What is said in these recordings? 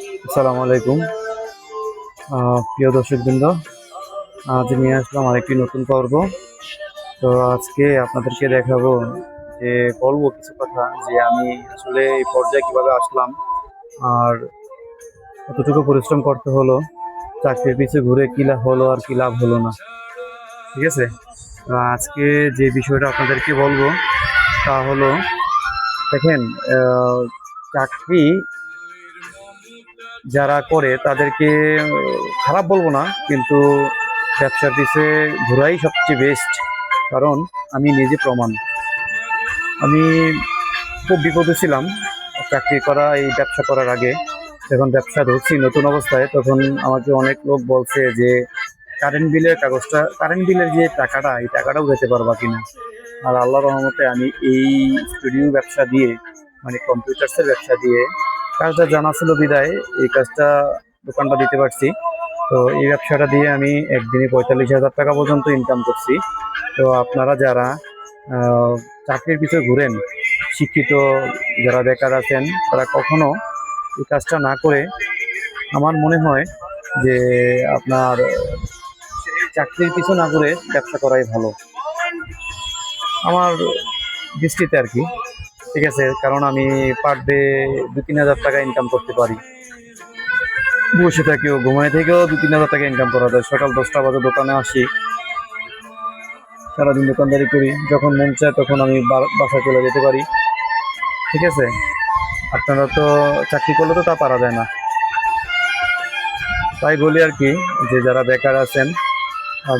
আসসালামু আলাইকুম। প্রিয় দর্শকবৃন্দ, আজ নিয়ে আসলাম আরেকটি নতুন পর্ব। তো আজকে আপনাদেরকে দেখাবো যে, বলব কিছু কথা যে আমি আসলে এই পর্যায়ে কীভাবে আসলাম আর কতটুকু পরিশ্রম করতে হলো, চাকরির পিছু ঘুরে কী লাভ হলো আর কি লাভ হলো না। ঠিক আছে? আজকে যে বিষয়টা আপনাদেরকে বলব তা হলো, দেখেন চাকরি যারা করে তাদেরকে খারাপ বলব না, কিন্তু ব্যবসার পিছে ঘোরাই সবচেয়ে বেস্ট কারণ আমি নিজে প্রমাণ। আমি খুব বিপদে ছিলাম চাকরি করা, এই ব্যবসা করার আগে। যখন ব্যবসা ধরছি নতুন অবস্থায়, তখন আমাকে অনেক লোক বলছে যে, কারেন্ট বিলের কাগজটা, কারেন্ট বিলের যে টাকাটা, এই টাকাটাও যেতে পারবা কিনা? আর আল্লাহ রহমতে আমি এই স্টুডিও ব্যবসা দিয়ে মানে কম্পিউটার্সের ব্যবসা দিয়ে কাজটা জানা ছিল বিদায়, এই কাজটা দোকানটা দিতে পারছি। তো এই ব্যবসাটা দিয়ে আমি একদিনে পঁয়তাল্লিশ হাজার টাকা পর্যন্ত ইনকাম করছি। তো আপনারা যারা চাকরির পিছনে ঘুরেন, শিক্ষিত যারা বেকার আছেন, তারা কখনো এই কাজটা না করে আমার মনে হয় যে আপনার চাকরির পিছু না করে ব্যবসা করাই ভালো। আমার দৃষ্টিতে আর কি। ঠিক আছে, কারণ আমি পার ডে দু তিন হাজার টাকা ইনকাম করতে পারি। বসে থেকেও, ঘুমায় থেকেও দু তিন হাজার টাকা ইনকাম করা যায়। সকাল দশটা বাজে দোকানে আসি। সারাদিন দোকানদারি করি। যখন মন চায় তখন আমি বাসায় চলে যেতে পারি। ঠিক আছে? আপনারা তো চাকরি করলে তো তা পারা যায় না। তাই বলি আর কি, যে যারা বেকার আছেন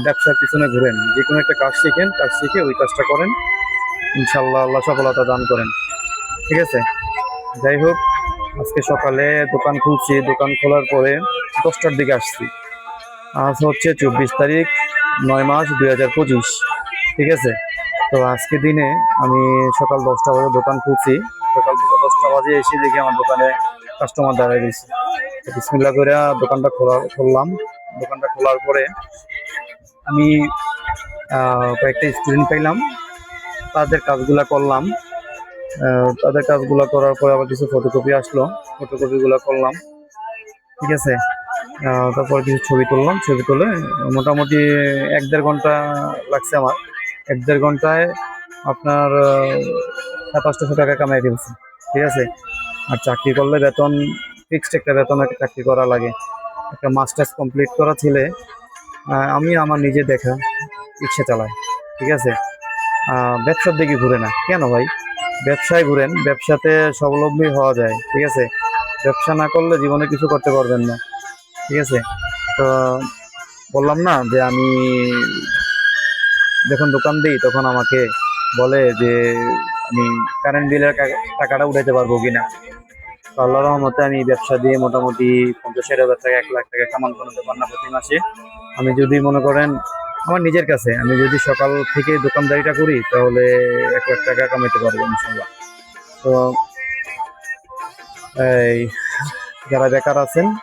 ব্যবসার পিছনে ঘুরেন যে কোনো একটা কাজ শিখেন, কাজ শিখে ওই কাজটা করেন। ইনশাল্লাহ আল্লাহ সফলতা দান করেন। ঠিক আছে? যাই হোক, আজকে সকালে দোকান খুলছি, দোকান খোলার পরে দশটার দিকে আসছি। আজ হচ্ছে চব্বিশ তারিখ, নয় মাস দুই হাজার পঁচিশ। ঠিক আছে? তো আজকে দিনে আমি সকাল দশটা বাজে দোকান খুলছি। সকাল দশটা বাজে এসে দেখি আমার দোকানে কাস্টমার দাঁড়িয়ে গেছে বিসমিল্লা করে দোকানটা খোলা, খুললাম। দোকানটা খোলার পরে আমি কয়েকটা স্টুডেন্ট পাইলাম। তাদের কাজগুলা করলাম। তাদের কাজগুলো করার পরে আবার কিছু ফটোকপি আসলো। ফটোকপিগুলো করলাম। ঠিক আছে? তারপর কিছু ছবি তুললাম। ছবি তুলে মোটামুটি এক দেড় ঘণ্টা লাগছে আমার। এক দেড় ঘন্টায় আপনার সাতাশশো টাকা কামাই ফেলছি ঠিক আছে? আর চাকরি করলে বেতন ফিক্সড একটা বেতন একটা চাকরি করা লাগে। একটা মাস্টার্স কমপ্লিট করা ছেলে আমি আমার নিজে দেখা, রিক্সা চালাই ঠিক আছে? ব্যবসার দিকে ঘুরে না। কেন ভাই? ব্যবসায় ঘুরেন, ব্যবসাতে স্বাবলম্বী হওয়া যায়, ঠিক আছে? ব্যবসা না করলে জীবনে কিছু করতে পারবেন না, ঠিক আছে? তো, বললাম না যে আমি যখন দোকান দিই তখন আমাকে বলে যে আমি কারেন্ট বিলের কা- টাকাটা উঠাইতে পারব কিনা। তো আল্লাহ রহমতে আমি ব্যবসা দিয়ে মোটামুটি পঞ্চাশ ষাট হাজার টাকা, এক লাখ টাকা কামান কোনো ব্যাপার না প্রতি মাসে। আমি যদি মনে করেন আমার নিজের কাছে। আমি যদি সকাল থেকে দোকানদারিটা করি, তাহলে এক লাখ টাকা কামাইতে পারব ইনশাল্লাহ। তো, এই, যারা বেকার আছেন,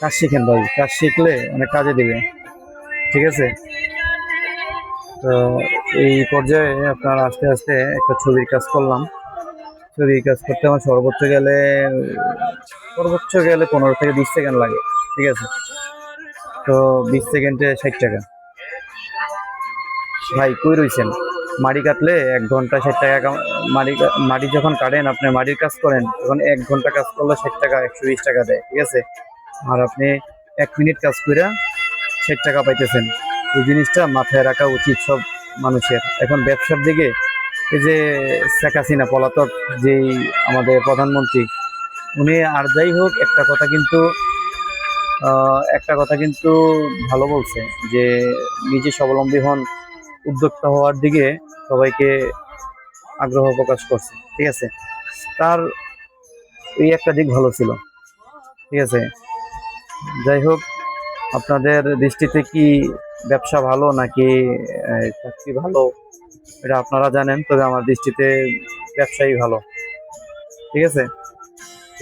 কাজ শিখেন ভাই। কাজ শিখলে অনেক কাজে দিবে। ঠিক আছে? তো, এই পর্যায়ে আপনার আস্তে আস্তে একটা ছবির কাজ করলাম। ছবির কাজ করতে আমার সর্বোচ্চ গেলে সর্বোচ্চ গেলে পনেরো থেকে বিশ সেকেন্ড লাগে। ঠিক আছে? তো, বিশ সেকেন্ডে ষাট টাকা। ভাই, কই রইছেন? মাড়ি কাটলে এক ঘণ্টা ষাট টাকা কাম- মাড়ি যখন কাটেন, আপনি মাটির কাজ করেন, তখন এক ঘণ্টা কাজ করলে ষাট টাকা, একশো বিশ টাকা দেয়, ঠিক আছে? আর আপনি এক মিনিট কাজ করে ষাট টাকা পাইতেছেন। এই জিনিসটা মাথায় রাখা উচিত সব মানুষের। এখন ব্যবসার দিকে এই যে শেখ হাসিনা পলাতক যেই আমাদের প্রধানমন্ত্রী, উনি আর যাই হোক, একটা কথা কিন্তু একটা কথা কিন্তু ভালো বলছে যে নিজে স্বাবলম্বী হন উদ্যোক্তা হওয়ার দিকে সবাইকে আগ্রহ প্রকাশ করছে, ঠিক আছে? তার এই একটা দিক ভালো ছিল, ঠিক আছে? যাই হোক, আপনাদের দৃষ্টিতে কি ব্যবসা ভালো নাকি চাকরি ভালো? এটা আপনারা জানেন, তবে আমার দৃষ্টিতে ব্যবসাই ভালো, ঠিক আছে?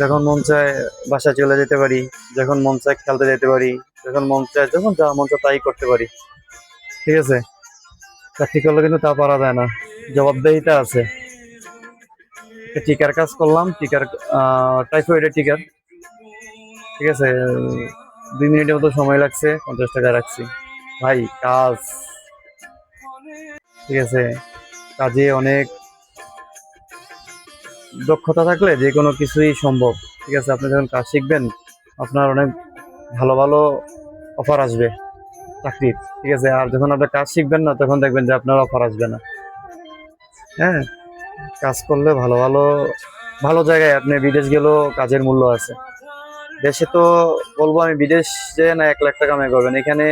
যখন মন চায় বাসা চলে যেতে পারি, যখন মন চায় খেলতে যেতে পারি, যখন মন চায়, যখন যা মন চায় তাই করতে পারি, ঠিক আছে? চাকরি করলে কিন্তু তা পারা যায় না। জবাবদেহিতা আছে। টিকার কাজ করলাম, টিকার টাইফয়েডের টিকার। ঠিক আছে, দুই মিনিটের মতো সময় লাগছে, পঞ্চাশ টাকা রাখছি। ভাই, কাজ। ঠিক আছে, কাজে অনেক দক্ষতা থাকলে যে কোনো কিছুই সম্ভব। ঠিক আছে, আপনি যখন কাজ শিখবেন, আপনার অনেক ভালো ভালো অফার আসবে। চাকরির। ঠিক আছে, আর যখন আপনি কাজ শিখবেন না, তখন দেখবেন যে আপনার অফার আসবে না। হ্যাঁ কাজ করলে ভালো ভালো ভালো জায়গায় আপনি বিদেশ গেলেও কাজের মূল্য আছে। দেশে তো বলব আমি, বিদেশ যে না এক লাখ টাকা কামাই করবেন। এখানে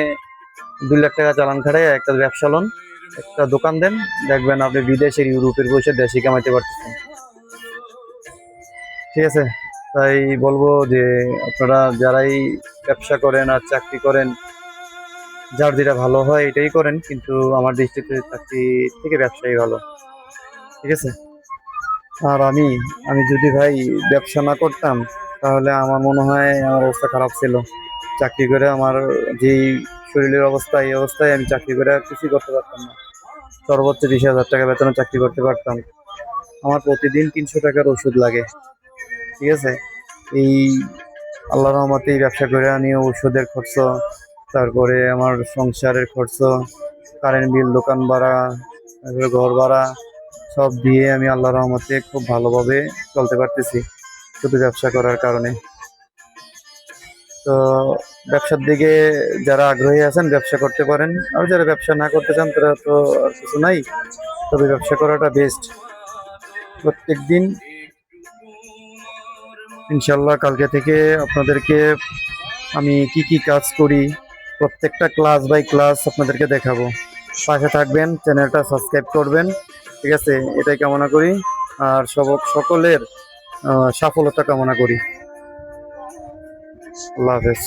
দুই লাখ টাকা চালান খাড়ে একটা ব্যবসা লোন, একটা দোকান দেন, দেখবেন আপনি বিদেশের, ইউরোপের বসে দেশে কামাইতে পারতেছেন। ঠিক আছে, তাই বলব যে আপনারা যারাই ব্যবসা করেন আর চাকরি করেন যার যেটা ভালো হয় এটাই করেন, কিন্তু আমার দৃষ্টিতে চাকরি থেকে ব্যবসাই ভালো। ঠিক আছে? আর আমি আমি যদি ভাই ব্যবসা না করতাম, তাহলে আমার মনে হয় আমার অবস্থা খারাপ ছিল। চাকরি করে আমার যেই শরীরের অবস্থা, এই অবস্থায় আমি চাকরি করে আর কিছুই করতে পারতাম না। সর্বোচ্চ বিশ হাজার টাকা বেতনে চাকরি করতে পারতাম। আমার প্রতিদিন তিনশো টাকার ওষুধ লাগে। ঠিক আছে? এই আল্লাহ রহমতে এই ব্যবসা করে আনি ওষুধের খরচ তারপরে আমার সংসারের খরচ কারেন্ট বিল দোকান ভাড়া, তারপরে ঘর ভাড়া, সব দিয়ে আমি আল্লাহ রহমতে খুব ভালোভাবে চলতে পারতেছি শুধু ব্যবসা করার কারণে। তো ব্যবসার দিকে যারা আগ্রহী আছেন, ব্যবসা করতে পারেন। আর যারা ব্যবসা না করতে চান, তারা তো আর কিছু নাই। তবে ব্যবসা করাটা বেস্ট প্রত্যেক দিন ইনশাল্লাহ কালকে থেকে আপনাদেরকে আমি কি কি কাজ করি প্রত্যেকটা ক্লাস বাই ক্লাস আপনাদেরকে দেখাবো। পাশে থাকবেন চ্যানেলটা সাবস্ক্রাইব করবেন। ঠিক আছে? এটাই কামনা করি। আর সব সকলের আহ, সফলতা কামনা করি। আল্লাহ হাফেজ।